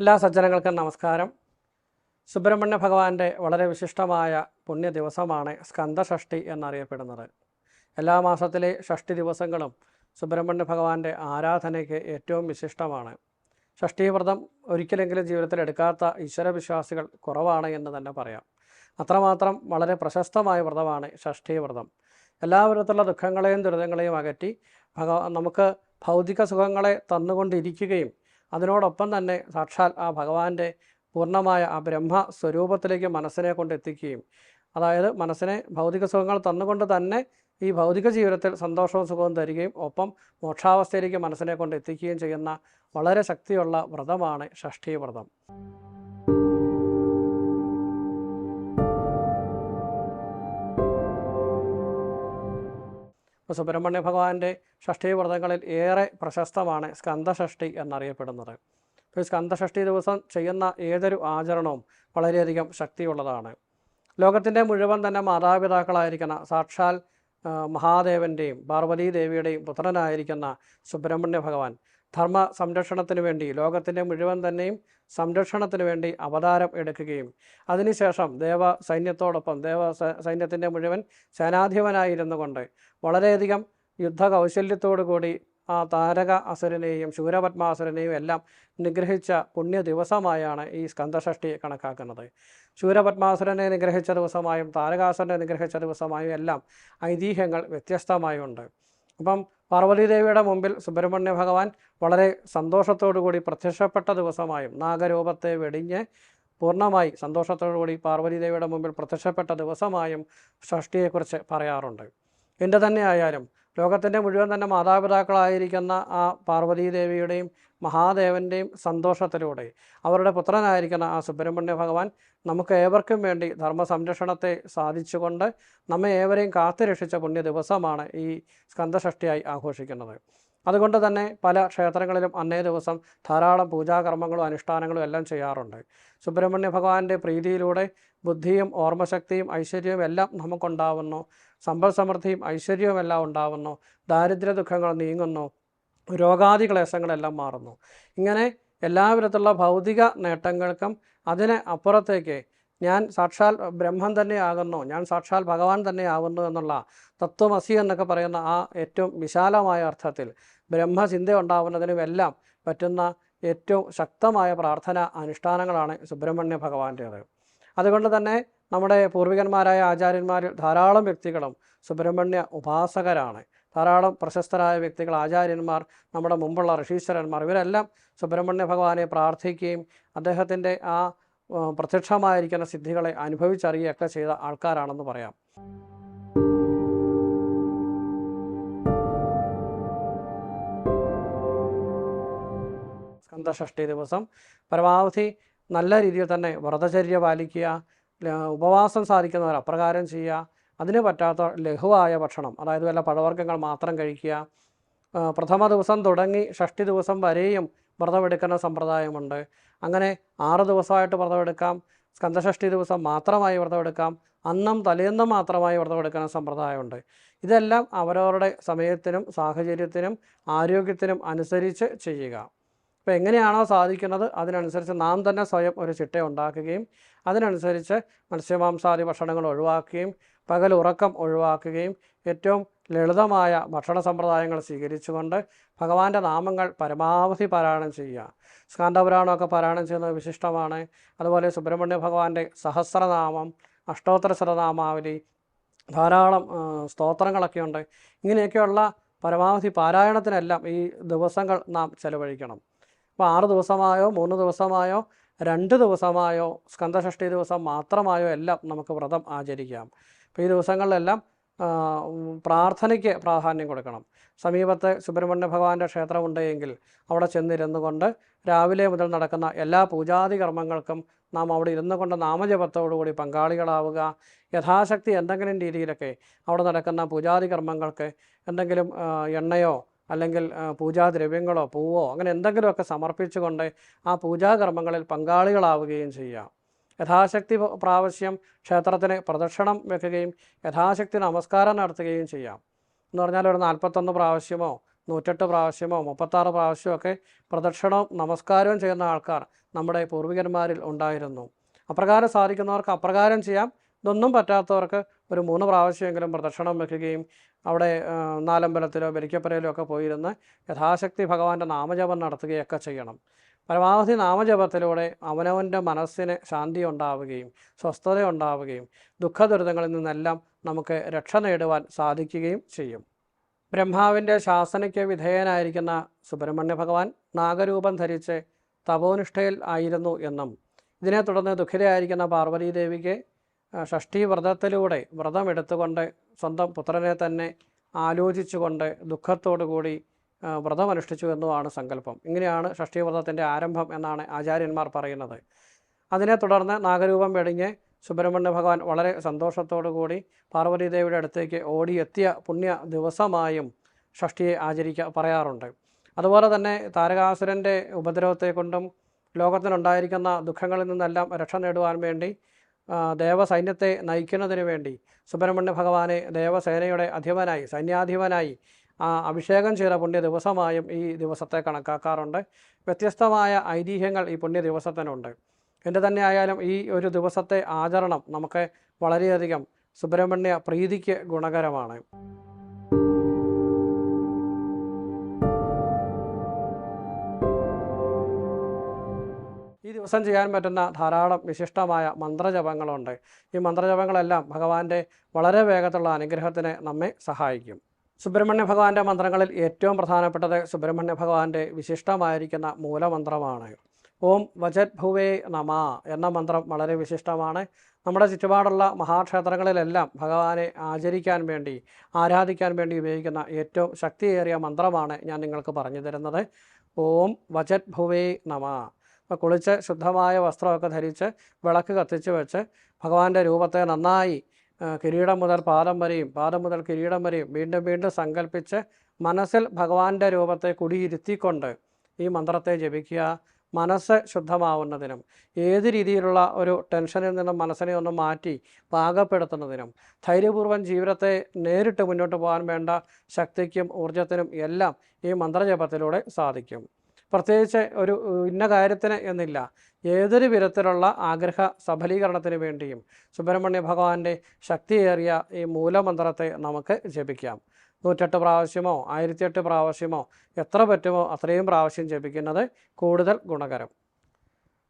എല്ലാ സജ്ജനങ്ങൾക്കും നമസ്കാരം. സുബ്രഹ്മണ്യ ഭഗവാന്റെ വളരെ വിശിഷ്ടമായ പുണ്യ ദിവസമാണ് സ്കന്ദഷഷ്ഠി എന്നറിയപ്പെടുന്നത്. എല്ലാ മാസത്തിലെ ഷഷ്ടി ദിവസങ്ങളും സുബ്രഹ്മണ്യ ഭഗവാന്റെ ആരാധനയ്ക്ക് ഏറ്റവും വിശിഷ്ടമാണ്. ഷഷ്ടിവ്രതം ഒരിക്കലെങ്കിലും ജീവിതത്തിൽ എടുക്കാത്ത ഈശ്വരവിശ്വാസികൾ കുറവാണ് എന്ന് തന്നെ പറയാം. അത്രമാത്രം വളരെ പ്രശസ്തമായ വ്രതമാണ് ഷഷ്ടിവ്രതം. എല്ലാ വിധത്തിലുള്ള ദുഃഖങ്ങളെയും ദുരിതങ്ങളെയും അകറ്റി ഭഗവാ നമുക്ക് ഭൗതിക സുഖങ്ങളെ തന്നുകൊണ്ടിരിക്കുകയും അതിനോടൊപ്പം തന്നെ സാക്ഷാൽ ആ ഭഗവാന്റെ പൂർണമായ ആ ബ്രഹ്മ സ്വരൂപത്തിലേക്ക് മനസ്സിനെ കൊണ്ടെത്തിക്കുകയും അതായത് മനസ്സിനെ ഭൗതിക സുഖങ്ങൾ തന്നുകൊണ്ട് തന്നെ ഈ ഭൗതിക ജീവിതത്തിൽ സന്തോഷവും സുഖവും തരികയും ഒപ്പം മോക്ഷാവസ്ഥയിലേക്ക് മനസ്സിനെ കൊണ്ട് എത്തിക്കുകയും ചെയ്യുന്ന വളരെ ശക്തിയുള്ള വ്രതമാണ് ഷഷ്ഠി വ്രതം ഇപ്പോൾ സുബ്രഹ്മണ്യ ഭഗവാന്റെ ഷഷ്ഠി വ്രതങ്ങളിൽ ഏറെ പ്രശസ്തമാണ് സ്കന്ദഷഷ്ഠി എന്നറിയപ്പെടുന്നത്. അപ്പോൾ ഈ സ്കന്ദഷഷ്ഠി ദിവസം ചെയ്യുന്ന ഏതൊരു ആചരണവും വളരെയധികം ശക്തിയുള്ളതാണ്. ലോകത്തിന്റെ മുഴുവൻ തന്നെ മാതാപിതാക്കളായിരിക്കുന്ന സാക്ഷാൽ മഹാദേവന്റെയും പാർവതീ ദേവിയുടെയും പുത്രനായിരിക്കുന്ന സുബ്രഹ്മണ്യ ഭഗവാൻ ധർമ്മ സംരക്ഷണത്തിന് വേണ്ടി ലോകത്തിന്റെ മുഴുവൻ തന്നെയും സംരക്ഷണത്തിന് വേണ്ടി അവതാരം എടുക്കുകയും അതിനുശേഷം ദേവ സൈന്യത്തോടൊപ്പം ദേവ സൈന്യത്തിന്റെ മുഴുവൻ സേനാധിപനായിരുന്നു കൊണ്ട് വളരെയധികം യുദ്ധ കൗശല്യത്തോടു കൂടി ആ താരക അസുരനെയും ശൂരപത്മാസുരനെയും എല്ലാം നിഗ്രഹിച്ച പുണ്യ ദിവസമായാണ് ഈ സ്കന്ധഷഷ്ടി കണക്കാക്കുന്നത്. ശൂരപത്മാസുരനെ നിഗ്രഹിച്ച ദിവസമായും താരകാസുരനെ നിഗ്രഹിച്ച ദിവസമായും എല്ലാം ഐതിഹ്യങ്ങൾ വ്യത്യസ്തമായുണ്ട്. അപ്പം പാർവതീദേവിയുടെ മുമ്പിൽ സുബ്രഹ്മണ്യ ഭഗവാൻ വളരെ കൂടി പ്രത്യക്ഷപ്പെട്ട ദിവസമായും നാഗരൂപത്തെ വെടിഞ്ഞ് പൂർണമായി സന്തോഷത്തോടു കൂടി പാർവതീദേവിയുടെ മുമ്പിൽ പ്രത്യക്ഷപ്പെട്ട ദിവസമായും ഷഷ്ടിയെക്കുറിച്ച് പറയാറുണ്ട്. എന്ത് തന്നെ ആയാലും ലോകത്തിന്റെ മുഴുവൻ തന്നെ മാതാപിതാക്കളായിരിക്കുന്ന ആ പാർവതീദേവിയുടെയും മഹാദേവന്റെയും സന്തോഷത്തിലൂടെ അവരുടെ പുത്രനായിരിക്കുന്ന ആ സുബ്രഹ്മണ്യ ഭഗവാൻ നമുക്ക് ഏവർക്കും വേണ്ടി ധർമ്മ സംരക്ഷണത്തെ സാധിച്ചുകൊണ്ട് നമ്മെ ഏവരെയും കാത്തുരക്ഷിച്ച പുണ്യ ദിവസമാണ് ഈ സ്കന്ധഷ്ടിയായി ആഘോഷിക്കുന്നത്. അതുകൊണ്ട് തന്നെ പല ക്ഷേത്രങ്ങളിലും അന്നേ ദിവസം ധാരാളം പൂജാകർമ്മങ്ങളും അനുഷ്ഠാനങ്ങളും എല്ലാം ചെയ്യാറുണ്ട്. സുബ്രഹ്മണ്യ ഭഗവാന്റെ പ്രീതിയിലൂടെ ബുദ്ധിയും ഓർമ്മശക്തിയും ഐശ്വര്യവും എല്ലാം നമുക്കുണ്ടാവുന്നു. സമ്പൽ സമൃദ്ധിയും ഐശ്വര്യവും എല്ലാം ഉണ്ടാവുന്നു. ദാരിദ്ര്യ ദുഃഖങ്ങൾ നീങ്ങുന്നു. രോഗാദി ക്ലേശങ്ങളെല്ലാം മാറുന്നു. ഇങ്ങനെ എല്ലാവിധത്തിലുള്ള ഭൗതിക നേട്ടങ്ങൾക്കും അതിന് അപ്പുറത്തേക്ക് ഞാൻ സാക്ഷാൽ ബ്രഹ്മം തന്നെയാകുന്നു. ഞാൻ സാക്ഷാൽ ഭഗവാൻ തന്നെയാവുന്നു എന്നുള്ള തത്വമസി എന്നൊക്കെ പറയുന്ന ആ ഏറ്റവും വിശാലമായ അർത്ഥത്തിൽ ബ്രഹ്മചിന്ത ഉണ്ടാവുന്നതിനും എല്ലാം പറ്റുന്ന ഏറ്റവും ശക്തമായ പ്രാർത്ഥന അനുഷ്ഠാനങ്ങളാണ് സുബ്രഹ്മണ്യ ഭഗവാന്റേത്. അതുകൊണ്ട് തന്നെ നമ്മുടെ പൂർവികന്മാരായ ആചാര്യന്മാരിൽ ധാരാളം വ്യക്തികളും സുബ്രഹ്മണ്യ ഉപാസകരാണ്. ധാരാളം പ്രശസ്തരായ വ്യക്തികൾ ആചാര്യന്മാർ നമ്മുടെ മുമ്പുള്ള ഋഷീശ്വരന്മാർ ഇവരെല്ലാം സുബ്രഹ്മണ്യ ഭഗവാനെ പ്രാർത്ഥിക്കുകയും അദ്ദേഹത്തിന്റെ ആ പ്രത്യക്ഷമായിരിക്കുന്ന സിദ്ധികളെ അനുഭവിച്ചറിയുകയൊക്കെ ചെയ്ത ആൾക്കാരാണെന്ന് പറയാം. സ്കന്ധഷ്ഠി ദിവസം പരമാവധി നല്ല രീതിയിൽ തന്നെ വ്രതചര്യ പാലിക്കുക ഉപവാസം സാധിക്കുന്നവർ അപ്രകാരം ചെയ്യുക. അതിന് പറ്റാത്ത ലഘുവായ ഭക്ഷണം അതായത് വല്ല പഴവർഗങ്ങൾ മാത്രം കഴിക്കുക. പ്രഥമ ദിവസം തുടങ്ങി ഷഷ്ടി ദിവസം വരെയും വ്രതമെടുക്കുന്ന സമ്പ്രദായമുണ്ട്. അങ്ങനെ ആറ് ദിവസമായിട്ട് വ്രതമെടുക്കാം സ്കന്ധഷഷ്ടി ദിവസം മാത്രമായി വ്രതമെടുക്കാം അന്നം തലേന്നും മാത്രമായി വ്രതമെടുക്കുന്ന സമ്പ്രദായമുണ്ട്. ഇതെല്ലാം അവരവരുടെ സമയത്തിനും സാഹചര്യത്തിനും ആരോഗ്യത്തിനും അനുസരിച്ച് ചെയ്യുക. അപ്പോൾ എങ്ങനെയാണോ സാധിക്കുന്നത് അതിനനുസരിച്ച് നാം തന്നെ സ്വയം ഒരു ചിട്ട ഉണ്ടാക്കുകയും അതിനനുസരിച്ച് മത്സ്യമാംസാദി ഭക്ഷണങ്ങൾ ഒഴിവാക്കുകയും പകൽ ഉറക്കം ഒഴിവാക്കുകയും ഏറ്റവും ലളിതമായ ഭക്ഷണ സമ്പ്രദായങ്ങൾ സ്വീകരിച്ചുകൊണ്ട് ഭഗവാന്റെ നാമങ്ങൾ പരമാവധി പാരായണം ചെയ്യുക. സ്കാന്തപുരാണമൊക്കെ പാരായണം ചെയ്യുന്നത് വിശിഷ്ടമാണ്. അതുപോലെ സുബ്രഹ്മണ്യ ഭഗവാന്റെ സഹസ്രനാമം അഷ്ടോത്തര ശതനാമാവലി ധാരാളം സ്തോത്രങ്ങളൊക്കെയുണ്ട്. ഇങ്ങനെയൊക്കെയുള്ള പരമാവധി പാരായണത്തിനെല്ലാം ഈ ദിവസങ്ങൾ നാം ചെലവഴിക്കണം. അപ്പോൾ ആറ് ദിവസമായോ മൂന്ന് ദിവസമായോ രണ്ട് ദിവസമായോ സ്കന്ധഷ്ഠി ദിവസം മാത്രമായോ എല്ലാം നമുക്ക് വ്രതം ആചരിക്കാം. അപ്പോൾ ഈ ദിവസങ്ങളിലെല്ലാം പ്രാർത്ഥനയ്ക്ക് പ്രാധാന്യം കൊടുക്കണം. സമീപത്ത് സുബ്രഹ്മണ്യ ഭഗവാന്റെ ക്ഷേത്രമുണ്ട് എങ്കിൽ അവിടെ ചെന്നിരുന്നു കൊണ്ട് രാവിലെ മുതൽ നടക്കുന്ന എല്ലാ പൂജാതി കർമ്മങ്ങൾക്കും നാം അവിടെ ഇരുന്നു കൊണ്ട് നാമജപത്തോടുകൂടി പങ്കാളികളാവുക. യഥാശക്തി എന്തെങ്കിലും രീതിയിലൊക്കെ അവിടെ നടക്കുന്ന പൂജാതി കർമ്മങ്ങൾക്ക് എന്തെങ്കിലും എണ്ണയോ അല്ലെങ്കിൽ പൂജാദ്രവ്യങ്ങളോ പൂവോ അങ്ങനെ എന്തെങ്കിലുമൊക്കെ സമർപ്പിച്ചുകൊണ്ട് ആ പൂജാകർമ്മങ്ങളിൽ പങ്കാളികളാവുകയും ചെയ്യാം. യഥാശക്തി പ്രാവശ്യം ക്ഷേത്രത്തിന് പ്രദക്ഷിണം വെക്കുകയും യഥാശക്തി നമസ്കാരം നടത്തുകയും ചെയ്യാം. എന്ന് പറഞ്ഞാൽ ഒരു നാൽപ്പത്തൊന്ന് പ്രാവശ്യമോ നൂറ്റെട്ട് പ്രാവശ്യമോ മുപ്പത്താറ് പ്രാവശ്യമോ ഒക്കെ പ്രദക്ഷിണവും നമസ്കാരവും ചെയ്യുന്ന ആൾക്കാർ നമ്മുടെ പൂർവികന്മാരിൽ ഉണ്ടായിരുന്നു. അപ്രകാരം സാധിക്കുന്നവർക്ക് അപ്രകാരം ചെയ്യാം. ഇതൊന്നും പറ്റാത്തവർക്ക് ഒരു മൂന്ന് പ്രാവശ്യമെങ്കിലും പ്രദക്ഷിണം വെക്കുകയും അവിടെ നാലമ്പലത്തിലോ ബലിക്കപ്പരയിലോ ഒക്കെ പോയിരുന്ന് യഥാശക്തി ഭഗവാന്റെ നാമജപം നടത്തുകയൊക്കെ ചെയ്യണം. പരമാവധി നാമജപത്തിലൂടെ അവനവന്റെ മനസ്സിന് ശാന്തി ഉണ്ടാവുകയും സ്വസ്ഥത ഉണ്ടാവുകയും ദുഃഖദുരിതങ്ങളിൽ നിന്നെല്ലാം നമുക്ക് രക്ഷ നേടുവാൻ സാധിക്കുകയും ചെയ്യും. ബ്രഹ്മാവിന്റെ ശാസനയ്ക്ക് വിധേയനായിരിക്കുന്ന സുബ്രഹ്മണ്യ ഭഗവാൻ നാഗരൂപം ധരിച്ച് തപോനിഷ്ഠയിൽ ആയിരുന്നു എന്നും ഇതിനെ തുടർന്ന് ദുഃഖിതയായിരിക്കുന്ന പാർവതീദേവിക്ക് ഷഷ്ഠി വ്രതത്തിലൂടെ വ്രതമെടുത്തുകൊണ്ട് സ്വന്തം പുത്രനെ തന്നെ ആലോചിച്ചുകൊണ്ട് ദുഃഖത്തോടു കൂടി ആ, വ്രതമനുഷ്ഠിച്ചു എന്നുമാണ് സങ്കല്പം. ഇങ്ങനെയാണ് ഷഷ്ഠി വ്രതത്തിന്റെ ആരംഭം എന്നാണ് ആചാര്യന്മാർ പറയുന്നത്. അതിനെ തുടർന്ന് നാഗരൂപം വെടിഞ്ഞ് സുബ്രഹ്മണ്യ ഭഗവാൻ വളരെ കൂടി പാർവതീദേവിയുടെ അടുത്തേക്ക് ഓടിയെത്തിയ പുണ്യ ദിവസമായും ഷഷ്ഠിയെ ആചരിക്ക പറയാറുണ്ട്. അതുപോലെ തന്നെ താരകാസുരന്റെ ഉപദ്രവത്തെ കൊണ്ടും ലോകത്തിനുണ്ടായിരിക്കുന്ന ദുഃഖങ്ങളിൽ നിന്നെല്ലാം രക്ഷ നേടുവാൻ വേണ്ടി ദേവസൈന്യത്തെ നയിക്കുന്നതിന് വേണ്ടി സുബ്രഹ്മണ്യ ഭഗവാനെ ദേവസേനയുടെ അധിപനായി സൈന്യാധിപനായി അഭിഷേകം ചെയ്ത പുണ്യ ദിവസമായും ഈ ദിവസത്തെ കണക്കാക്കാറുണ്ട്. വ്യത്യസ്തമായ ഐതിഹ്യങ്ങൾ ഈ പുണ്യ ദിവസത്തിനുണ്ട്. എന്ത് തന്നെ ആയാലും ഈ ഒരു ദിവസത്തെ ആചരണം നമുക്ക് വളരെയധികം സുബ്രഹ്മണ്യ പ്രീതിക്ക് ഗുണകരമാണ്. ദിവസം ചെയ്യാൻ പറ്റുന്ന ധാരാളം വിശിഷ്ടമായ മന്ത്രജപങ്ങളുണ്ട്. ഈ മന്ത്രജപങ്ങളെല്ലാം ഭഗവാന്റെ വളരെ വേഗത്തിലുള്ള അനുഗ്രഹത്തിന് നമ്മെ സഹായിക്കും. സുബ്രഹ്മണ്യ ഭഗവാന്റെ മന്ത്രങ്ങളിൽ ഏറ്റവും പ്രധാനപ്പെട്ടത് സുബ്രഹ്മണ്യ ഭഗവാന്റെ വിശിഷ്ടമായിരിക്കുന്ന മൂലമന്ത്രമാണ്. ഓം വജത് ഭുവേ നമ എന്ന മന്ത്രം വളരെ വിശിഷ്ടമാണ്. നമ്മുടെ ചുറ്റുപാടുള്ള മഹാക്ഷേത്രങ്ങളിലെല്ലാം ഭഗവാനെ ആചരിക്കാൻ വേണ്ടി ആരാധിക്കാൻ വേണ്ടി ഉപയോഗിക്കുന്ന ഏറ്റവും ശക്തിയേറിയ മന്ത്രമാണ് ഞാൻ നിങ്ങൾക്ക് പറഞ്ഞു തരുന്നത്. ഓം വജത് ഭുവേ നമ. അപ്പോൾ കുളിച്ച് ശുദ്ധമായ വസ്ത്രമൊക്കെ ധരിച്ച് വിളക്ക് കത്തിച്ച് വെച്ച് ഭഗവാന്റെ രൂപത്തെ നന്നായി കിരീടം മുതൽ പാദം വരെയും പാദം മുതൽ കിരീടം വരെയും വീണ്ടും വീണ്ടും സങ്കല്പിച്ച് മനസ്സിൽ ഭഗവാന്റെ രൂപത്തെ കുടിയിരുത്തിക്കൊണ്ട് ഈ മന്ത്രത്തെ ജപിക്കുക. മനസ്സ് ശുദ്ധമാവുന്നതിനും ഏത് രീതിയിലുള്ള ഒരു ടെൻഷനിൽ നിന്നും മനസ്സിനെ ഒന്ന് മാറ്റി പാകപ്പെടുത്തുന്നതിനും ധൈര്യപൂർവം ജീവിതത്തെ നേരിട്ട് മുന്നോട്ട് പോകാൻ വേണ്ട ശക്തിക്കും ഊർജത്തിനും എല്ലാം ഈ മന്ത്രജപത്തിലൂടെ സാധിക്കും. പ്രത്യേകിച്ച് ഒരു ഇന്ന കാര്യത്തിന് എന്നില്ല. ഏതൊരു വിധത്തിലുള്ള ആഗ്രഹ സഫലീകരണത്തിന് വേണ്ടിയും സുബ്രഹ്മണ്യ ഭഗവാന്റെ ശക്തിയേറിയ ഈ മൂലമന്ത്രത്തെ നമുക്ക് ജപിക്കാം. നൂറ്റെട്ട് പ്രാവശ്യമോ ആയിരത്തിയെട്ട് പ്രാവശ്യമോ എത്ര പറ്റുമോ അത്രയും പ്രാവശ്യം ജപിക്കുന്നത് കൂടുതൽ ഗുണകരം.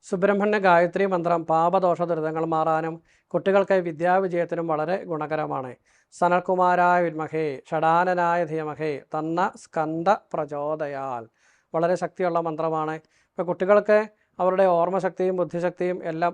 സുബ്രഹ്മണ്യ ഗായത്രി മന്ത്രം പാപദോഷ ദുരിതങ്ങൾ മാറാനും കുട്ടികൾക്ക് വിദ്യാവിജയത്തിനും വളരെ ഗുണകരമാണ്. സനൽകുമാരായ വിദ്മഹേ ഷടാനനായ ധീമഹേ തന്ന സ്കന്ദ പ്രചോദയാൽ. വളരെ ശക്തിയുള്ള മന്ത്രമാണ്. ഇപ്പോൾ കുട്ടികൾക്ക് അവരുടെ ഓർമ്മശക്തിയും ബുദ്ധിശക്തിയും എല്ലാം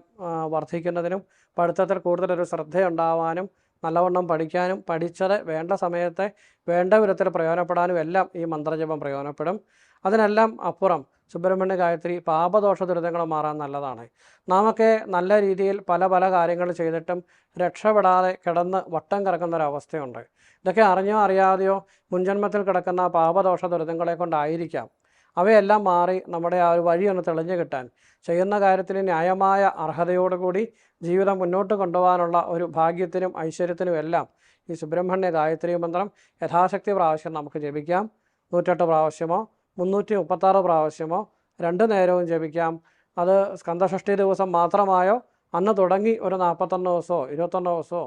വർദ്ധിക്കുന്നതിനും പഠിത്തത്തിൽ കൂടുതലൊരു ശ്രദ്ധയുണ്ടാവാനും നല്ലവണ്ണം പഠിക്കാനും പഠിച്ചത് വേണ്ട സമയത്തെ വേണ്ട വിധത്തിൽ പ്രയോജനപ്പെടാനും എല്ലാം ഈ മന്ത്രജപം പ്രയോജനപ്പെടും. അതിനെല്ലാം അപ്പുറം സുബ്രഹ്മണ്യ ഗായത്രി പാപദോഷ ദുരിതങ്ങൾ മാറാൻ നല്ലതാണ്. നാമൊക്കെ നല്ല രീതിയിൽ പല പല കാര്യങ്ങൾ ചെയ്തിട്ടും രക്ഷപ്പെടാതെ കിടന്ന് വട്ടം കിടക്കുന്ന ഒരവസ്ഥയുണ്ട് ഇതൊക്കെ അറിഞ്ഞോ അറിയാതെയോ മുൻജന്മത്തിൽ കിടക്കുന്ന പാപദോഷ ദുരിതങ്ങളെ കൊണ്ടായിരിക്കാം. അവയെല്ലാം മാറി നമ്മുടെ ആ ഒരു വഴി ഒന്ന് തെളിഞ്ഞു കിട്ടാൻ. ചെയ്യുന്ന കാര്യത്തിന് ന്യായമായ അർഹതയോടുകൂടി ജീവിതം മുന്നോട്ട് കൊണ്ടുപോകാനുള്ള ഒരു ഭാഗ്യത്തിനും ഐശ്വര്യത്തിനും എല്ലാം ഈ സുബ്രഹ്മണ്യ ഗായത്രി മന്ത്രം യഥാശക്തി പ്രാവശ്യം നമുക്ക് ജപിക്കാം. നൂറ്റെട്ട് പ്രാവശ്യമോ മുന്നൂറ്റി മുപ്പത്താറ് പ്രാവശ്യമോ രണ്ട് നേരവും ജപിക്കാം. അത് സ്കന്ദഷഷ്ടി ദിവസം മാത്രമായോ അന്ന് തുടങ്ങി ഒരു നാൽപ്പത്തൊന്ന് ദിവസമോ ഇരുപത്തൊന്ന് ദിവസമോ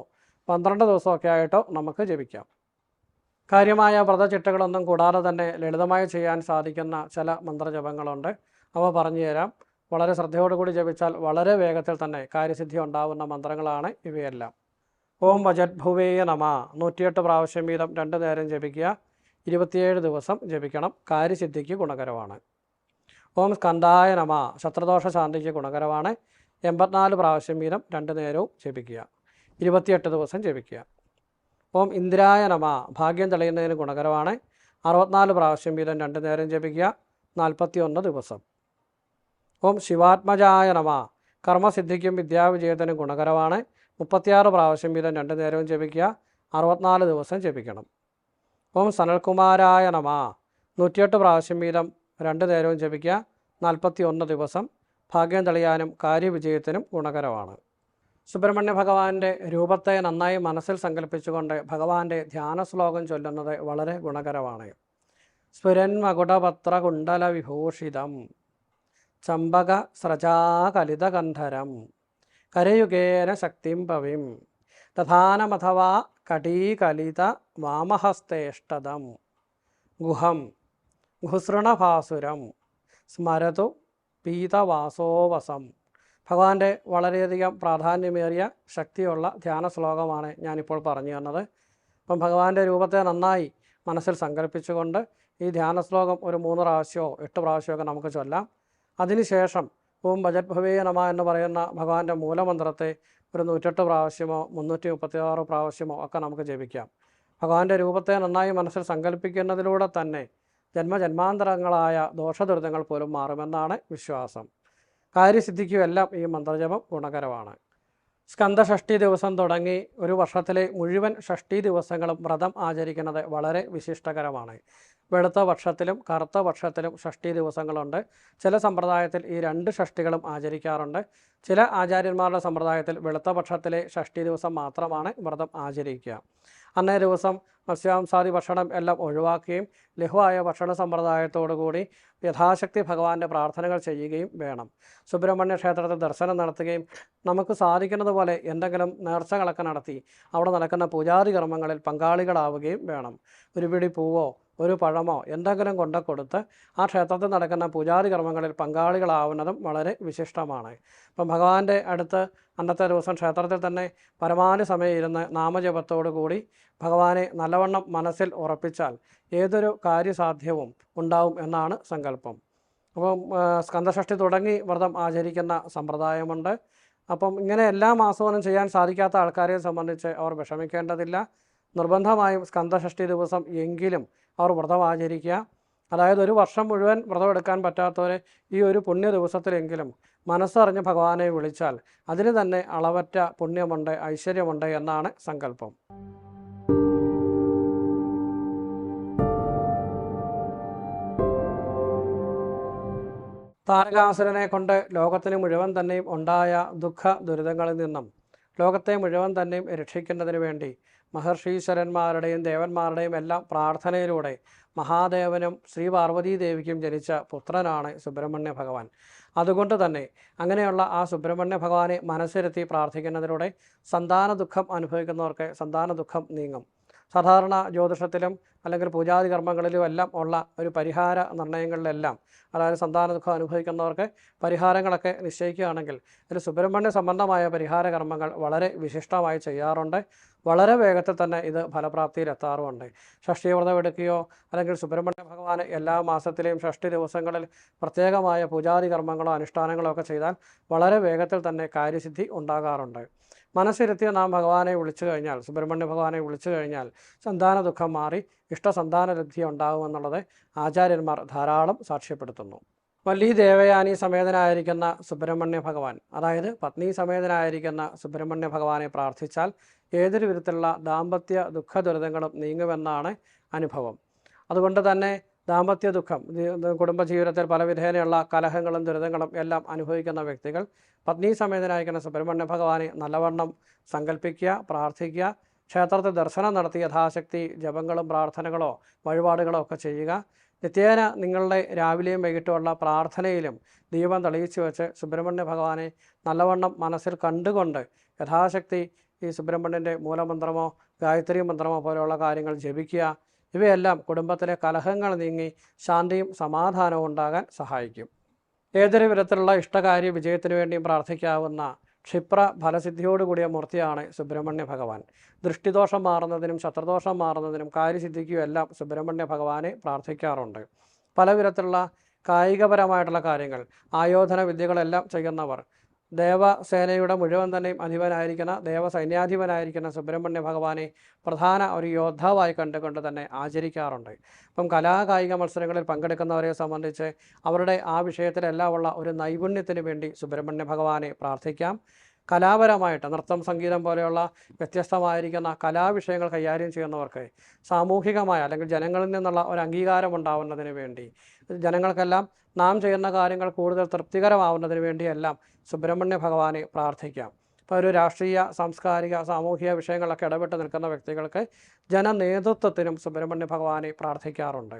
പന്ത്രണ്ട് ദിവസമൊക്കെ ആയിട്ടോ നമുക്ക് ജപിക്കാം. കാര്യമായ വ്രതചിട്ടകളൊന്നും കൂടാതെ തന്നെ ലളിതമായി ചെയ്യാൻ സാധിക്കുന്ന ചില മന്ത്രജപങ്ങളുണ്ട്. അവ പറഞ്ഞു തരാം. വളരെ ശ്രദ്ധയോടുകൂടി ജപിച്ചാൽ വളരെ വേഗത്തിൽ തന്നെ കാര്യസിദ്ധി ഉണ്ടാവുന്ന മന്ത്രങ്ങളാണ് ഇവയെല്ലാം. ഓം വജത് ഭുവേയ നമ. നൂറ്റിയെട്ട് പ്രാവശ്യം വീതം രണ്ട് നേരം ജപിക്കുക. ഇരുപത്തിയേഴ് ദിവസം ജപിക്കണം. കാര്യസിദ്ധിക്ക് ഗുണകരമാണ്. ഓം സ്കന്ധായ നമ. ശത്രുദോഷ ശാന്തിക്ക് ഗുണകരമാണ്. എൺപത്തിനാല് പ്രാവശ്യം വീതം രണ്ട് നേരവും ജപിക്കുക. ഇരുപത്തിയെട്ട് ദിവസം ജപിക്കുക. ഓം ഇന്ദ്രായ നമ. ഭാഗ്യം തെളിയുന്നതിന് ഗുണകരമാണ്. അറുപത്തിനാല് പ്രാവശ്യം വീതം രണ്ട് നേരം ജപിക്കുക. നാൽപ്പത്തി ഒന്ന് ദിവസം. ഓം ശിവാത്മജായ നമ. കർമ്മസിദ്ധിക്കും വിദ്യാവിജയത്തിനും ഗുണകരമാണ്. മുപ്പത്തിയാറ് പ്രാവശ്യം വീതം രണ്ട് നേരവും ജപിക്കുക. അറുപത്തിനാല് ദിവസം ജപിക്കണം. ഓം സനൽകുമാരായ നമ. നൂറ്റിയെട്ട് പ്രാവശ്യം വീതം രണ്ട് നേരവും ജപിക്കുക. നാൽപ്പത്തി ഒന്ന് ദിവസം. ഭാഗ്യം തെളിയാനും കാര്യവിജയത്തിനും ഗുണകരമാണ്. സുബ്രഹ്മണ്യ ഭഗവാന്റെ രൂപത്തെ നന്നായി മനസ്സിൽ സങ്കല്പിച്ചുകൊണ്ട് ഭഗവാന്റെ ധ്യാന ശ്ലോകം ചൊല്ലുന്നത് വളരെ ഗുണകരമാണ്. സ്ഫുരൻമകുടപത്ര കുണ്ടല വിഭൂഷിതം ചമ്പക സ്രജാകലിതകന്ധരം കരയുഗേന ശക്തിം പവിം തഥാനമഥവാ കടീകലിത വാമഹസ്തേഷ്ടതം ഗുഹം ഘുസൃണഭാസുരം സ്മരതു പീതവാസോവസം. ഭഗവാന്റെ വളരെയധികം പ്രാധാന്യമേറിയ ശക്തിയുള്ള ധ്യാന ശ്ലോകമാണ് ഞാനിപ്പോൾ പറഞ്ഞു തന്നത്. അപ്പം ഭഗവാന്റെ രൂപത്തെ നന്നായി മനസ്സിൽ സങ്കല്പിച്ചുകൊണ്ട് ഈ ധ്യാന ശ്ലോകം ഒരു മൂന്ന് പ്രാവശ്യമോ എട്ട് പ്രാവശ്യമൊക്കെ നമുക്ക് ചൊല്ലാം. അതിനുശേഷം ഓം ബജറ്റ് ഭവേ നമ എന്ന് പറയുന്ന ഭഗവാന്റെ മൂലമന്ത്രത്തെ ഒരു നൂറ്റെട്ട് പ്രാവശ്യമോ മുന്നൂറ്റി മുപ്പത്തി ആറ് പ്രാവശ്യമോ ഒക്കെ നമുക്ക് ജപിക്കാം. ഭഗവാന്റെ രൂപത്തെ നന്നായി മനസ്സിൽ സങ്കല്പിക്കുന്നതിലൂടെ തന്നെ ജന്മജന്മാന്തരങ്ങളായ ദോഷദുരിതങ്ങൾ പോലും മാറുമെന്നാണ് വിശ്വാസം. കാര്യസിദ്ധിക്കും എല്ലാം ഈ മന്ത്രജപം ഗുണകരമാണ്. സ്കന്ധഷഷ്ടി ദിവസം തുടങ്ങി ഒരു വർഷത്തിലെ മുഴുവൻ ഷഷ്ടി ദിവസങ്ങളും വ്രതം ആചരിക്കുന്നത് വളരെ വിശിഷ്ടകരമാണ്. വെളുത്ത പക്ഷത്തിലും കറുത്ത പക്ഷത്തിലും ഷഷ്ടി ദിവസങ്ങളുണ്ട്. ചില സമ്പ്രദായത്തിൽ ഈ രണ്ട് ഷഷ്ടികളും ആചരിക്കാറുണ്ട്. ചില ആചാര്യന്മാരുടെ സമ്പ്രദായത്തിൽ വെളുത്ത പക്ഷത്തിലെ ഷഷ്ടി ദിവസം മാത്രമാണ് വ്രതം ആചരിക്കുക. അന്നേ ദിവസം മത്സ്യാംസാദി ഭക്ഷണം എല്ലാം ഒഴിവാക്കുകയും ലഘുവായ ഭക്ഷണ സമ്പ്രദായത്തോടുകൂടി യഥാശക്തി ഭഗവാന്റെ പ്രാർത്ഥനകൾ ചെയ്യുകയും വേണം. സുബ്രഹ്മണ്യ ക്ഷേത്രത്തിൽ ദർശനം നടത്തുകയും നമുക്ക് സാധിക്കുന്നത് പോലെ എന്തെങ്കിലും നേർച്ചകളൊക്കെ നടത്തി അവിടെ നടക്കുന്ന പൂജാതി കർമ്മങ്ങളിൽ പങ്കാളികളാവുകയും വേണം. ഒരു പിടി പൂവോ ഒരു പഴമോ എന്തെങ്കിലും കൊണ്ട് കൊടുത്ത് ആ ക്ഷേത്രത്തിൽ നടക്കുന്ന പൂജാതി കർമ്മങ്ങളിൽ പങ്കാളികളാവുന്നതും വളരെ വിശിഷ്ടമാണ്. ഇപ്പം ഭഗവാന്റെ അടുത്ത് അന്നത്തെ ദിവസം ക്ഷേത്രത്തിൽ തന്നെ പരമാവധി സമയം ഇരുന്ന് നാമജപത്തോടു കൂടി ഭഗവാനെ നല്ലവണ്ണം മനസ്സിൽ ഉറപ്പിച്ചാൽ ഏതൊരു കാര്യസാധ്യവും ഉണ്ടാവും എന്നാണ് സങ്കല്പം. അപ്പം ആ, തുടങ്ങി വ്രതം ആചരിക്കുന്ന സമ്പ്രദായമുണ്ട്. അപ്പം ഇങ്ങനെ എല്ലാ മാസവും ചെയ്യാൻ സാധിക്കാത്ത ആൾക്കാരെ സംബന്ധിച്ച് അവർ വിഷമിക്കേണ്ടതില്ല. നിർബന്ധമായും സ്കന്ധഷഷ്ടി ദിവസം എങ്കിലും അവർ വ്രതം ആചരിക്കുക. അതായത് ഒരു വർഷം മുഴുവൻ വ്രതം എടുക്കാൻ പറ്റാത്തവരെ ഈ ഒരു പുണ്യ ദിവസത്തിലെങ്കിലും മനസ്സറിഞ്ഞ് ഭഗവാനെ വിളിച്ചാൽ അതിന് തന്നെ അളവറ്റ പുണ്യമുണ്ട് ഐശ്വര്യമുണ്ട് എന്നാണ് സങ്കല്പം. താരകാസുരനെ കൊണ്ട് ലോകത്തിന് മുഴുവൻ തന്നെയും ഉണ്ടായ ദുഃഖ ദുരിതങ്ങളിൽ നിന്നും ലോകത്തെ മുഴുവൻ തന്നെയും രക്ഷിക്കുന്നതിന് വേണ്ടി മഹർഷീശ്വരന്മാരുടെയും ദേവന്മാരുടെയും എല്ലാം പ്രാർത്ഥനയിലൂടെ മഹാദേവനും ശ്രീ പാർവതീ ദേവിക്കും ജനിച്ച പുത്രനാണ് സുബ്രഹ്മണ്യ ഭഗവാൻ. അതുകൊണ്ട് തന്നെ അങ്ങനെയുള്ള ആ സുബ്രഹ്മണ്യ ഭഗവാനെ മനസ്സിരുത്തി പ്രാർത്ഥിക്കുന്നതിലൂടെ സന്താന ദുഃഖം അനുഭവിക്കുന്നവർക്ക് സന്താന ദുഃഖം നീങ്ങും. സാധാരണ ജ്യോതിഷത്തിലും അല്ലെങ്കിൽ പൂജാതി കർമ്മങ്ങളിലും എല്ലാം ഉള്ള ഒരു പരിഹാര നിർണയങ്ങളിലെല്ലാം അതായത് സന്താന ദുഃഖം അനുഭവിക്കുന്നവർക്ക് പരിഹാരങ്ങളൊക്കെ നിശ്ചയിക്കുകയാണെങ്കിൽ ഇതിൽ സുബ്രഹ്മണ്യ സംബന്ധമായ പരിഹാര കർമ്മങ്ങൾ വളരെ വിശിഷ്ടമായി ചെയ്യാറുണ്ട്. വളരെ വേഗത്തിൽ തന്നെ ഇത് ഫലപ്രാപ്തിയിലെത്താറുമുണ്ട്. ഷഷ്ടി വ്രതം എടുക്കുകയോ അല്ലെങ്കിൽ സുബ്രഹ്മണ്യ ഭഗവാന് എല്ലാ മാസത്തിലെയും ഷഷ്ടി ദിവസങ്ങളിൽ പ്രത്യേകമായ പൂജാതി കർമ്മങ്ങളോ അനുഷ്ഠാനങ്ങളോ ഒക്കെ ചെയ്താൽ വളരെ വേഗത്തിൽ തന്നെ കാര്യസിദ്ധി ഉണ്ടാകാറുണ്ട്. മനസ്സിരുത്തിയ നാം ഭഗവാനെ വിളിച്ചു കഴിഞ്ഞാൽ സുബ്രഹ്മണ്യ ഭഗവാനെ വിളിച്ചു കഴിഞ്ഞാൽ സന്താന ദുഃഖം മാറി ഇഷ്ടസന്താന ലബ്ധി ഉണ്ടാകുമെന്നുള്ളത് ആചാര്യന്മാർ ധാരാളം സാക്ഷ്യപ്പെടുത്തുന്നു. വല്ലി ദേവയാനി സമേതനായിരിക്കുന്ന സുബ്രഹ്മണ്യ ഭഗവാൻ അതായത് പത്നി സമേതനായിരിക്കുന്ന സുബ്രഹ്മണ്യ ഭഗവാനെ പ്രാർത്ഥിച്ചാൽ ഏതൊരു വിധത്തിലുള്ള ദാമ്പത്യ ദുഃഖ ദുരിതങ്ങളും നീങ്ങുമെന്നാണ് അനുഭവം. അതുകൊണ്ട് തന്നെ ദാമ്പത്യ ദുഃഖം കുടുംബജീവിതത്തിൽ പല വിധേനയുള്ള കലഹങ്ങളും ദുരിതങ്ങളും എല്ലാം അനുഭവിക്കുന്ന വ്യക്തികൾ പത്നി സമേതനായിരിക്കുന്ന സുബ്രഹ്മണ്യ ഭഗവാനെ നല്ലവണ്ണം സങ്കല്പിക്കുക പ്രാർത്ഥിക്കുക ക്ഷേത്രത്തിൽ ദർശനം നടത്തി യഥാശക്തി ജപങ്ങളും പ്രാർത്ഥനകളോ വഴിപാടുകളോ ഒക്കെ ചെയ്യുക. നിത്യേന നിങ്ങളുടെ രാവിലെയും വൈകിട്ടുമുള്ള പ്രാർത്ഥനയിലും ദീപം തെളിയിച്ചു വെച്ച് സുബ്രഹ്മണ്യ ഭഗവാനെ നല്ലവണ്ണം മനസ്സിൽ കണ്ടുകൊണ്ട് യഥാശക്തി ഈ സുബ്രഹ്മണ്യന്റെ മൂലമന്ത്രമോ ഗായത്രി മന്ത്രമോ പോലെയുള്ള കാര്യങ്ങൾ ജപിക്കുക ഇവയെല്ലാം കുടുംബത്തിലെ കലഹങ്ങൾ നീങ്ങി ശാന്തിയും സമാധാനവും ഉണ്ടാകാൻ സഹായിക്കും. ഏതൊരു വിധത്തിലുള്ള ഇഷ്ടകാര്യ വിജയത്തിനു വേണ്ടിയും പ്രാർത്ഥിക്കാവുന്ന ക്ഷിപ്ര ഫലസിദ്ധിയോടുകൂടിയ മൂർത്തിയാണ് സുബ്രഹ്മണ്യ ഭഗവാൻ. ദൃഷ്ടിദോഷം മാറുന്നതിനും ശത്രുദോഷം മാറുന്നതിനും കാര്യസിദ്ധിക്കും എല്ലാം സുബ്രഹ്മണ്യ ഭഗവാനെ പ്രാർത്ഥിക്കാറുണ്ട്. പല വിധത്തിലുള്ള കായികപരമായിട്ടുള്ള കാര്യങ്ങൾ ആയോധന വിദ്യകളെല്ലാം ചെയ്യുന്നവർ ദേവസേനയുടെ മുഴുവൻ തന്നെയും അധിപനായിരിക്കുന്ന ദേവസൈന്യാധിപനായിരിക്കുന്ന സുബ്രഹ്മണ്യ ഭഗവാനെ പ്രധാന ഒരു യോദ്ധാവായി കണ്ടുകൊണ്ട് തന്നെ ആചരിക്കാറുണ്ട്. ഇപ്പം കലാകായിക മത്സരങ്ങളിൽ പങ്കെടുക്കുന്നവരെ സംബന്ധിച്ച് അവരുടെ ആ വിഷയത്തിലെല്ലാം ഉള്ള ഒരു നൈപുണ്യത്തിന് വേണ്ടി സുബ്രഹ്മണ്യ ഭഗവാനെ പ്രാർത്ഥിക്കാം. കലാപരമായിട്ട് നൃത്തം സംഗീതം പോലെയുള്ള വ്യത്യസ്തമായിരിക്കുന്ന കലാവിഷയങ്ങൾ കൈകാര്യം ചെയ്യുന്നവർക്ക് സാമൂഹികമായ അല്ലെങ്കിൽ ജനങ്ങളിൽ നിന്നുള്ള ഒരു അംഗീകാരം ഉണ്ടാവുന്നതിന് വേണ്ടി ജനങ്ങൾക്കെല്ലാം നാം ചെയ്യുന്ന കാര്യങ്ങൾ കൂടുതൽ തൃപ്തികരമാവുന്നതിന് വേണ്ടിയെല്ലാം സുബ്രഹ്മണ്യ ഭഗവാനെ പ്രാർത്ഥിക്കാം. ഇപ്പോൾ ഒരു രാഷ്ട്രീയ സാംസ്കാരിക സാമൂഹിക വിഷയങ്ങളൊക്കെ ഇടപെട്ട് നിൽക്കുന്ന വ്യക്തികൾക്ക് ജനനേതൃത്വത്തിനും സുബ്രഹ്മണ്യ ഭഗവാനെ പ്രാർത്ഥിക്കാറുണ്ട്.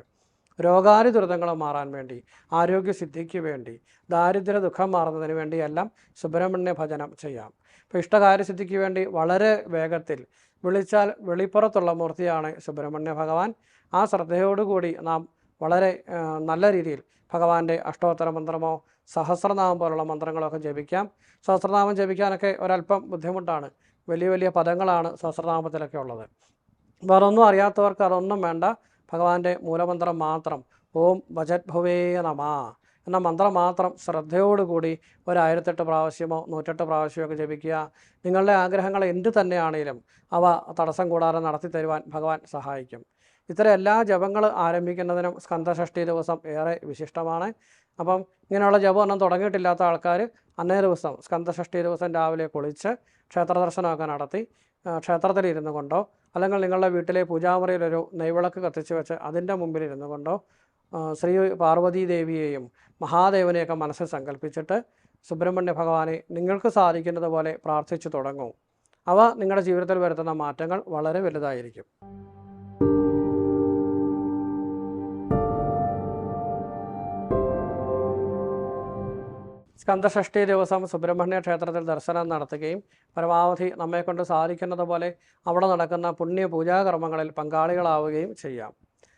രോഗാരി ദുരിതങ്ങൾ മാറാൻ വേണ്ടി ആരോഗ്യസിദ്ധിക്ക് വേണ്ടി ദാരിദ്ര്യ ദുഃഖം മാറുന്നതിന് വേണ്ടിയെല്ലാം സുബ്രഹ്മണ്യ ഭജനം ചെയ്യാം. ഇപ്പോൾ ഇഷ്ടകാര്യസിദ്ധിക്ക് വേണ്ടി വളരെ വേഗത്തിൽ വിളിച്ചാൽ വെളിപ്പുറത്തുള്ള മൂർത്തിയാണ് സുബ്രഹ്മണ്യ ഭഗവാൻ. ആ ശ്രദ്ധയോടുകൂടി നാം വളരെ നല്ല രീതിയിൽ ഭഗവാന്റെ അഷ്ടോത്തര മന്ത്രമോ സഹസ്രനാമം പോലുള്ള മന്ത്രങ്ങളൊക്കെ ജപിക്കാം. സഹസ്രനാമം ജപിക്കാനൊക്കെ ഒരല്പം ബുദ്ധിമുട്ടാണ്. വലിയ വലിയ പദങ്ങളാണ് സഹസ്രനാമത്തിലൊക്കെ ഉള്ളത്. വേറൊന്നും അറിയാത്തവർക്ക് അതൊന്നും വേണ്ട. ഭഗവാന്റെ മൂലമന്ത്രം മാത്രം ഓം ഭജത് ഭവേ നമ എന്ന മന്ത്രം മാത്രം ശ്രദ്ധയോടുകൂടി ഒരായിരത്തെട്ട് പ്രാവശ്യമോ നൂറ്റെട്ട് പ്രാവശ്യമോ ഒക്കെ ജപിക്കുക. നിങ്ങളുടെ ആഗ്രഹങ്ങൾ എന്ത് തന്നെയാണെങ്കിലും അവ തടസ്സം കൂടാതെ നടത്തി തരുവാൻ ഭഗവാൻ സഹായിക്കും. ഇത്തരം എല്ലാ ജപങ്ങൾ ആരംഭിക്കുന്നതിനും സ്കന്ധഷഷ്ടി ദിവസം ഏറെ വിശിഷ്ടമാണ്. അപ്പം ഇങ്ങനെയുള്ള ജപം ഒന്നും തുടങ്ങിയിട്ടില്ലാത്ത ആൾക്കാർ അന്നേ ദിവസം സ്കന്ധഷഷ്ടി ദിവസം രാവിലെ കുളിച്ച് ക്ഷേത്ര ദർശനമൊക്കെ നടത്തി ക്ഷേത്രത്തിൽ ഇരുന്നു കൊണ്ടോ അല്ലെങ്കിൽ നിങ്ങളുടെ വീട്ടിലെ പൂജാമുറിയിലൊരു നെയ്വിളക്ക് കത്തിച്ച് വെച്ച് അതിന്റെ മുമ്പിൽ ഇരുന്നു കൊണ്ടോ ശ്രീ പാർവതീ ദേവിയെയും മഹാദേവനെയൊക്കെ മനസ്സിൽ സങ്കല്പിച്ചിട്ട് സുബ്രഹ്മണ്യ ഭഗവാനെ നിങ്ങൾക്ക് സാധിക്കുന്നത് പോലെ പ്രാർത്ഥിച്ചു തുടങ്ങും. അവ നിങ്ങളുടെ ജീവിതത്തിൽ വരുത്തുന്ന മാറ്റങ്ങൾ വളരെ വലുതായിരിക്കും. സ്കന്ധഷഷ്ടി ദിവസം സുബ്രഹ്മണ്യ ക്ഷേത്രത്തിൽ ദർശനം നടത്തുകയും പരമാവധി നമ്മെക്കൊണ്ട് സാധിക്കുന്നത് പോലെ അവിടെ നടക്കുന്ന പുണ്യ പൂജാകർമ്മങ്ങളിൽ പങ്കാളികളാവുകയും ചെയ്യാം.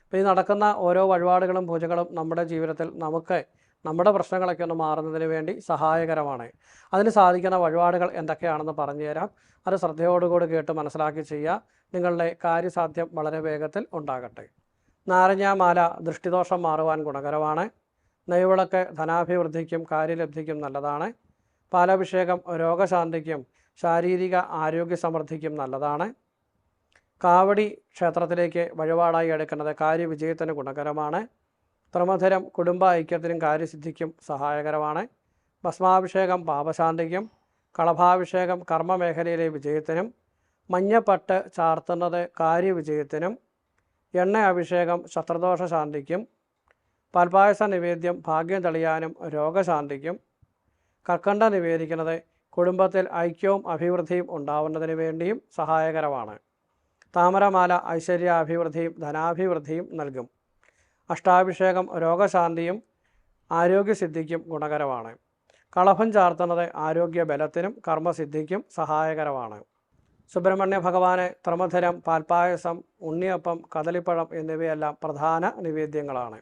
അപ്പോൾ ഈ നടക്കുന്ന ഓരോ വഴിപാടുകളും പൂജകളും നമ്മുടെ ജീവിതത്തിൽ നമുക്ക് നമ്മുടെ പ്രശ്നങ്ങളൊക്കെ ഒന്ന് മാറുന്നതിന് വേണ്ടി സഹായകരമാണ്. അതിന് സാധിക്കുന്ന വഴിപാടുകൾ എന്തൊക്കെയാണെന്ന് പറഞ്ഞു തരാം. അത് ശ്രദ്ധയോടുകൂടി കേട്ട് മനസ്സിലാക്കി ചെയ്യുക. നിങ്ങളുടെ കാര്യസാധ്യം വളരെ വേഗത്തിൽ ഉണ്ടാകട്ടെ. നാരങ്ങാമാല ദൃഷ്ടിദോഷം മാറുവാൻ ഗുണകരമാണ്. നെയ്വിളക്ക് ധനാഭിവൃദ്ധിക്കും കാര്യലബ്ധിക്കും നല്ലതാണ്. പാലഭിഷേകം രോഗശാന്തിക്കും ശാരീരിക ആരോഗ്യ സമൃദ്ധിക്കും നല്ലതാണ്. കാവടി ക്ഷേത്രത്തിലേക്ക് വഴിപാടായി എടുക്കുന്നത് കാര്യവിജയത്തിന് ഗുണകരമാണ്. ത്രമധരം കുടുംബ ഐക്യത്തിനും കാര്യസിദ്ധിക്കും സഹായകരമാണ്. ഭസ്മാഭിഷേകം പാപശാന്തിക്കും കളഭാഭിഷേകം കർമ്മമേഖലയിലെ വിജയത്തിനും മഞ്ഞപ്പട്ട് ചാർത്തുന്നത് കാര്യവിജയത്തിനും എണ്ണ അഭിഷേകം ശത്രുദോഷ ശാന്തിക്കും പാൽപായസ നിവേദ്യം ഭാഗ്യം തെളിയാനും രോഗശാന്തിക്കും. കർക്കണ്ട നിവേദിക്കുന്നത് കുടുംബത്തിൽ ഐക്യവും അഭിവൃദ്ധിയും ഉണ്ടാവുന്നതിന് വേണ്ടിയും സഹായകരമാണ്. താമരമാല ഐശ്വര്യാഭിവൃദ്ധിയും ധനാഭിവൃദ്ധിയും നൽകും. അഷ്ടാഭിഷേകം രോഗശാന്തിയും ആരോഗ്യസിദ്ധിക്കും ഗുണകരമാണ്. കളഭം ചാർത്തുന്നത് ആരോഗ്യ ബലത്തിനും കർമ്മസിദ്ധിക്കും സഹായകരമാണ്. സുബ്രഹ്മണ്യ ഭഗവാനെ ത്രമധരം പാൽപ്പായസം ഉണ്ണിയപ്പം കദളിപ്പഴം എന്നിവയെല്ലാം പ്രധാന നിവേദ്യങ്ങളാണ്.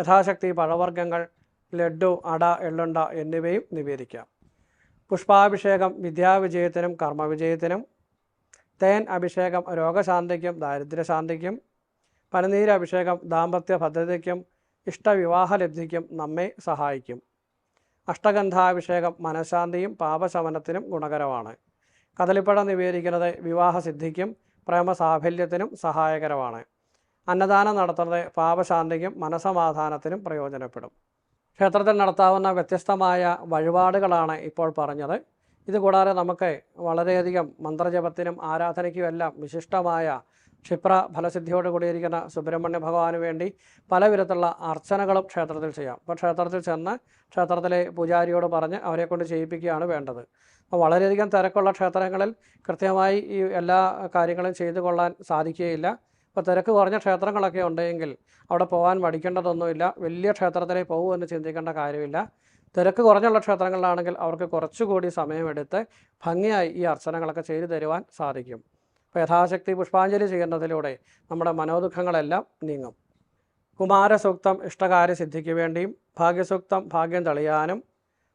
യഥാശക്തി പഴവർഗങ്ങൾ ലഡ്ഡു അട എള്ളുണ്ട എന്നിവയും നിവേദിക്കാം. പുഷ്പാഭിഷേകം വിദ്യാവിജയത്തിനും കർമ്മവിജയത്തിനും തേൻ അഭിഷേകം രോഗശാന്തിക്കും ദാരിദ്ര്യശാന്തിക്കും പനനീരഭിഷേകം ദാമ്പത്യ ഭദ്രതയ്ക്കും ഇഷ്ടവിവാഹലബ്ധിക്കും നമ്മെ സഹായിക്കും. അഷ്ടഗന്ധാഭിഷേകം മനഃശാന്തിയും പാപശമനത്തിനും ഗുണകരമാണ്. കദളിപ്പഴം നിവേദിക്കുന്നത് വിവാഹസിദ്ധിക്കും പ്രേമസാഫല്യത്തിനും സഹായകരമാണ്. അന്നദാനം നടത്തുന്നത് പാപശാന്തിക്കും മനസമാധാനത്തിനും പ്രയോജനപ്പെടും. ക്ഷേത്രത്തിൽ നടത്താവുന്ന വ്യത്യസ്തമായ വഴിപാടുകളാണ് ഇപ്പോൾ പറഞ്ഞത്. ഇതുകൂടാതെ നമുക്ക് വളരെയധികം മന്ത്രജപത്തിനും ആരാധനയ്ക്കും എല്ലാം വിശിഷ്ടമായ ക്ഷിപ്ര ഫലസിദ്ധിയോട് കൂടിയിരിക്കുന്ന സുബ്രഹ്മണ്യ ഭഗവാന് വേണ്ടി പലവിധത്തിലുള്ള അർച്ചനകളും ക്ഷേത്രത്തിൽ ചെയ്യാം. അപ്പോൾ ക്ഷേത്രത്തിൽ ചെന്ന് ക്ഷേത്രത്തിലെ പൂജാരിയോട് പറഞ്ഞ് അവരെ കൊണ്ട് ചെയ്യിപ്പിക്കുകയാണ് വേണ്ടത്. അപ്പോൾ വളരെയധികം തിരക്കുള്ള ക്ഷേത്രങ്ങളിൽ കൃത്യമായി ഈ എല്ലാ കാര്യങ്ങളും ചെയ്തു കൊള്ളാൻ സാധിക്കുകയില്ല. ഇപ്പോൾ തിരക്ക് കുറഞ്ഞ ക്ഷേത്രങ്ങളൊക്കെ ഉണ്ടെങ്കിൽ അവിടെ പോകാൻ മടിക്കേണ്ടതൊന്നുമില്ല. വലിയ ക്ഷേത്രത്തിലേ പോകുമെന്ന് ചിന്തിക്കേണ്ട കാര്യമില്ല. തിരക്ക് കുറഞ്ഞുള്ള ക്ഷേത്രങ്ങളിലാണെങ്കിൽ അവർക്ക് കുറച്ചുകൂടി സമയമെടുത്ത് ഭംഗിയായി ഈ അർച്ചനകളൊക്കെ ചെയ്തു തരുവാൻ സാധിക്കും. അപ്പോൾ യഥാശക്തി പുഷ്പാഞ്ജലി ചെയ്യുന്നതിലൂടെ നമ്മുടെ മനോദുഖങ്ങളെല്ലാം നീങ്ങും. കുമാരസൂക്തം ഇഷ്ടകാര്യസിദ്ധിക്ക് വേണ്ടിയും ഭാഗ്യസൂക്തം ഭാഗ്യം തെളിയാനും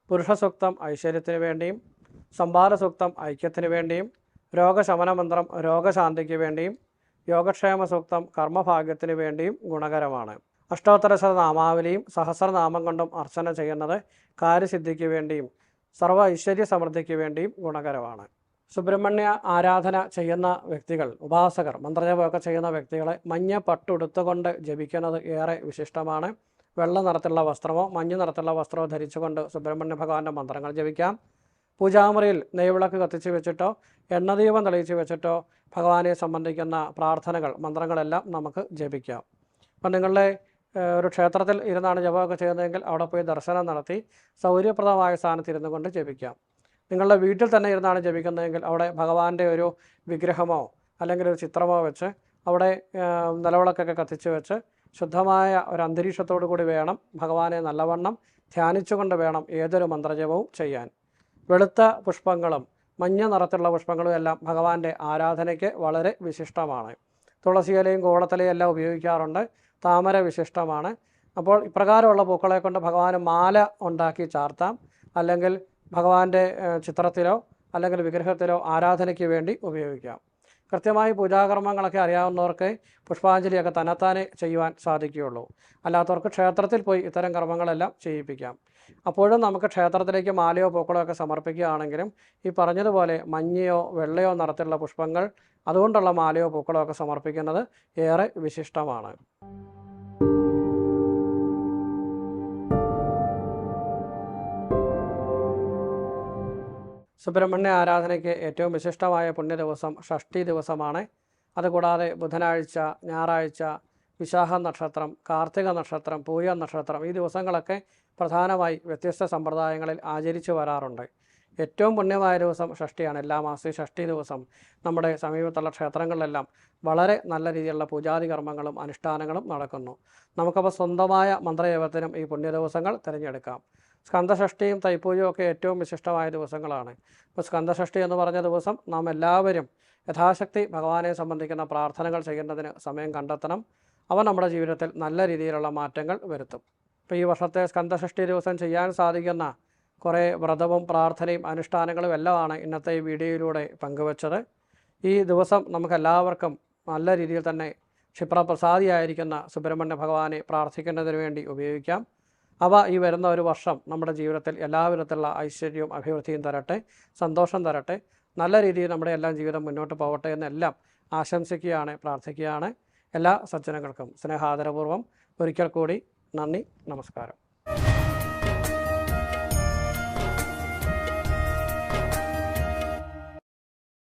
പുരുഷസൂക്തം ഐശ്വര്യത്തിന് വേണ്ടിയും സംഭാരസൂക്തം ഐക്യത്തിന് വേണ്ടിയും രോഗശമന മന്ത്രം രോഗശാന്തിക്ക് വേണ്ടിയും യോഗക്ഷേമ സൂക്തം കർമ്മഭാഗ്യത്തിന് വേണ്ടിയും ഗുണകരമാണ്. അഷ്ടോത്തരശത നാമാവലിയും സഹസ്രനാമം കൊണ്ടും അർച്ചന ചെയ്യുന്നത് കാര്യസിദ്ധിക്ക് വേണ്ടിയും സർവ ഐശ്വര്യ സമൃദ്ധിക്ക് വേണ്ടിയും ഗുണകരമാണ്. സുബ്രഹ്മണ്യ ആരാധന ചെയ്യുന്ന വ്യക്തികൾ ഉപാസകർ മന്ത്രജപമൊക്കെ ചെയ്യുന്ന വ്യക്തികളെ മഞ്ഞ പട്ടുടുത്തുകൊണ്ട് ജപിക്കുന്നത് ഏറെ വിശിഷ്ടമാണ്. വെള്ള നിറത്തിലുള്ള വസ്ത്രമോ മഞ്ഞ നിറത്തിലുള്ള വസ്ത്രമോ ധരിച്ചുകൊണ്ട് സുബ്രഹ്മണ്യ ഭഗവാന്റെ മന്ത്രങ്ങൾ ജപിക്കാം. പൂജാമുറിയിൽ നെയ്വിളക്ക് കത്തിച്ച് വെച്ചിട്ടോ എണ്ണദീപം തെളിയിച്ച് വെച്ചിട്ടോ ഭഗവാനെ സംബന്ധിക്കുന്ന പ്രാർത്ഥനകൾ മന്ത്രങ്ങളെല്ലാം നമുക്ക് ജപിക്കാം. അപ്പം നിങ്ങളുടെ ഒരു ക്ഷേത്രത്തിൽ ഇരുന്നാണ് ജപമൊക്കെ ചെയ്യുന്നതെങ്കിൽ അവിടെ പോയി ദർശനം നടത്തി സൗകര്യപ്രദമായ സ്ഥാനത്ത് ഇരുന്നു കൊണ്ട് ജപിക്കാം. നിങ്ങളുടെ വീട്ടിൽ തന്നെ ഇരുന്നാണ് ജപിക്കുന്നതെങ്കിൽ അവിടെ ഭഗവാന്റെ ഒരു വിഗ്രഹമോ അല്ലെങ്കിൽ ഒരു ചിത്രമോ വെച്ച് അവിടെ നിലവിളക്കൊക്കെ കത്തിച്ച് വെച്ച് ശുദ്ധമായ ഒരു അന്തരീക്ഷത്തോടു കൂടി വേണം ഭഗവാനെ നല്ലവണ്ണം ധ്യാനിച്ചുകൊണ്ട് വേണം ഏതൊരു മന്ത്രജപവും ചെയ്യാൻ. വെളുത്ത പുഷ്പങ്ങളും മഞ്ഞ നിറത്തിലുള്ള പുഷ്പങ്ങളും എല്ലാം ഭഗവാന്റെ ആരാധനയ്ക്ക് വളരെ വിശിഷ്ടമാണ്. തുളസിയിലയും കോവളത്തിലയും എല്ലാം ഉപയോഗിക്കാറുണ്ട്. താമര വിശിഷ്ടമാണ്. അപ്പോൾ ഇപ്രകാരമുള്ള പൂക്കളെ കൊണ്ട് ഭഗവാന് മാല ഉണ്ടാക്കി ചാർത്താം. അല്ലെങ്കിൽ ഭഗവാന്റെ ചിത്രത്തിലോ അല്ലെങ്കിൽ വിഗ്രഹത്തിലോ ആരാധനയ്ക്ക് വേണ്ടി ഉപയോഗിക്കാം. കൃത്യമായി പൂജാകർമ്മങ്ങളൊക്കെ അറിയാവുന്നവർക്ക് പുഷ്പാഞ്ജലിയൊക്കെ തന്നെത്താനെ ചെയ്യുവാൻ സാധിക്കുകയുള്ളൂ. അല്ലാത്തവർക്ക് ക്ഷേത്രത്തിൽ പോയി ഇത്തരം കർമ്മങ്ങളെല്ലാം ചെയ്യിപ്പിക്കാം. അപ്പോഴും നമുക്ക് ക്ഷേത്രത്തിലേക്ക് മാലയോ പൂക്കളോ ഒക്കെ സമർപ്പിക്കുകയാണെങ്കിലും ഈ പറഞ്ഞതുപോലെ മഞ്ഞയോ വെള്ളയോ നിറത്തിലുള്ള പുഷ്പങ്ങൾ അതുകൊണ്ടുള്ള മാലയോ പൂക്കളോ ഒക്കെ സമർപ്പിക്കുന്നത് ഏറെ വിശിഷ്ടമാണ്. സുബ്രഹ്മണ്യ ആരാധനയ്ക്ക് ഏറ്റവും വിശിഷ്ടമായ പുണ്യ ദിവസം ഷഷ്ടി ദിവസമാണ്. അതുകൂടാതെ ബുധനാഴ്ച ഞായറാഴ്ച വിശാഖ നക്ഷത്രം കാർത്തിക നക്ഷത്രം പൂയ നക്ഷത്രം ഈ ദിവസങ്ങളൊക്കെ പ്രധാനമായി വ്യത്യസ്ത സമ്പ്രദായങ്ങളിൽ ആചരിച്ചു വരാറുണ്ട്. ഏറ്റവും പുണ്യമായ ദിവസം ഷഷ്ടിയാണ് എല്ലാ മാസവും ഷഷ്ടി ദിവസം നമ്മുടെ സമീപത്തുള്ള ക്ഷേത്രങ്ങളിലെല്ലാം വളരെ നല്ല രീതിയിലുള്ള പൂജാതി കർമ്മങ്ങളും അനുഷ്ഠാനങ്ങളും നടക്കുന്നു. നമുക്കപ്പോൾ സ്വന്തമായ മന്ത്രയോഗത്തിനും ഈ പുണ്യ ദിവസങ്ങൾ തിരഞ്ഞെടുക്കാം. സ്കന്ധഷഷ്ടിയും തൈപ്പൂജയും ഒക്കെ ഏറ്റവും വിശിഷ്ടമായ ദിവസങ്ങളാണ്. ഇപ്പോൾ സ്കന്ധഷഷ്ടി എന്ന് പറഞ്ഞ ദിവസം നാം എല്ലാവരും യഥാശക്തി ഭഗവാനെ സംബന്ധിക്കുന്ന പ്രാർത്ഥനകൾ ചെയ്യുന്നതിന് സമയം കണ്ടെത്തണം. അവ നമ്മുടെ ജീവിതത്തിൽ നല്ല രീതിയിലുള്ള മാറ്റങ്ങൾ വരുത്തും. ഇപ്പോൾ ഈ വർഷത്തെ സ്കന്ദഷഷ്ഠി ദിവസം ചെയ്യാൻ സാധിക്കുന്ന കുറേ വ്രതവും പ്രാർത്ഥനയും അനുഷ്ഠാനങ്ങളും എല്ലാമാണ് ഇന്നത്തെ ഈ വീഡിയോയിലൂടെ പങ്കുവച്ചത്. ഈ ദിവസം നമുക്കെല്ലാവർക്കും നല്ല രീതിയിൽ തന്നെ ക്ഷിപ്രപ്രസാദിയായിരിക്കുന്ന സുബ്രഹ്മണ്യ ഭഗവാനെ പ്രാർത്ഥിക്കുന്നതിന് വേണ്ടി ഉപയോഗിക്കാം. അവ ഈ വരുന്ന ഒരു വർഷം നമ്മുടെ ജീവിതത്തിൽ എല്ലാവിധത്തിലുള്ള ഐശ്വര്യവും അഭിവൃദ്ധിയും തരട്ടെ സന്തോഷം തരട്ടെ നല്ല രീതിയിൽ നമ്മുടെ എല്ലാം ജീവിതം മുന്നോട്ട് പോകട്ടെ എന്നെല്ലാം ആശംസിക്കുകയാണ് പ്രാർത്ഥിക്കുകയാണ്. എല്ലാ സജ്ജനങ്ങൾക്കും സ്നേഹാദരപൂർവം ഒരിക്കൽ കൂടി നന്ദി നമസ്കാരം.